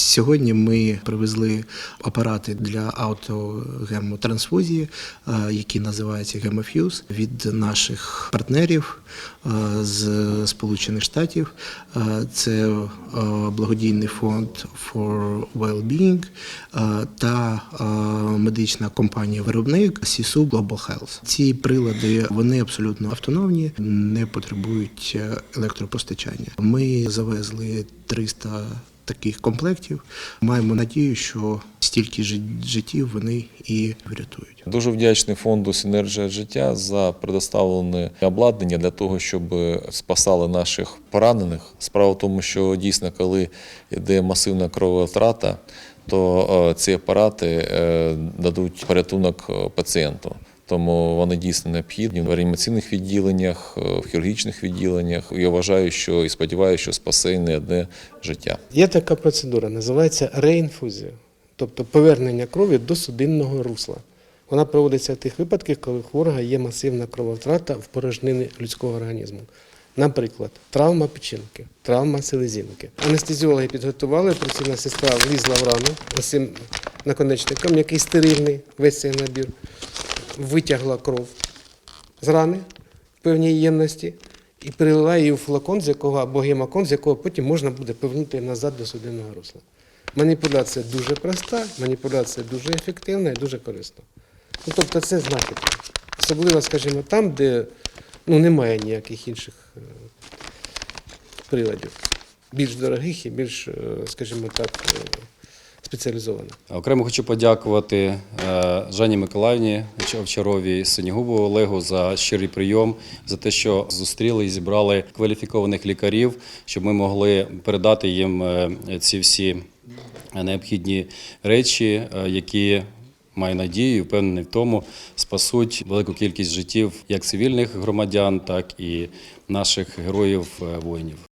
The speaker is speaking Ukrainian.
Сьогодні ми привезли апарати для аутогемотрансфузії, е, які називаються Гемофюз від наших партнерів е, з Сполучених Штатів. Е, Це благодійний фонд for Wellbeing та медична компанія-виробник SISU Global Health. Ці прилади вони абсолютно автономні, не потребують електропостачання. Ми завезли 300 таких комплектів. Маємо надію, що стільки жит- життів вони і врятують. Дуже вдячний фонду Синергія життя за предоставлене обладнання для того, щоб спасали наших поранених. Справа в тому, що дійсно, коли йде масивна крововтрата, то е, ці апарати е, дадуть порятунок е, пацієнту. Тому вони дійсно необхідні в реанімаційних відділеннях, е, в хірургічних відділеннях. Я вважаю, що і сподіваюся, що спасе не одне життя. Є така процедура, називається реінфузія, тобто повернення крові до судинного русла. Вона проводиться в тих випадках, коли у хворого є масивна крововтрата в порожнини людського організму. Наприклад, травма печінки, травма селезінки. Анестезіологи підготували, працівна сестра влізла в рану ось цим наконечником, який стерильний, весь цей набір, витягла кров з рани в певній ємності і перелила її у флакон, з якого або гемокон, з якого потім можна буде повернути назад до судинного русла. Маніпуляція дуже проста, маніпуляція дуже ефективна і дуже корисна. Ну, тобто це знахідка. Особливо, скажімо, там, де ну, немає ніяких інших е, приладів. Більш дорогих і більш, е, скажімо так, спеціалізованих. Окремо хочу подякувати е, Жанні Миколаївні Овчаровій, Синігубу Олегу за щирий прийом, за те, що зустріли і зібрали кваліфікованих лікарів, щоб ми могли передати їм е, ці всі необхідні речі, е, які маю надію, і впевнений в тому, спасуть велику кількість життів як цивільних громадян, так і наших героїв воїнів.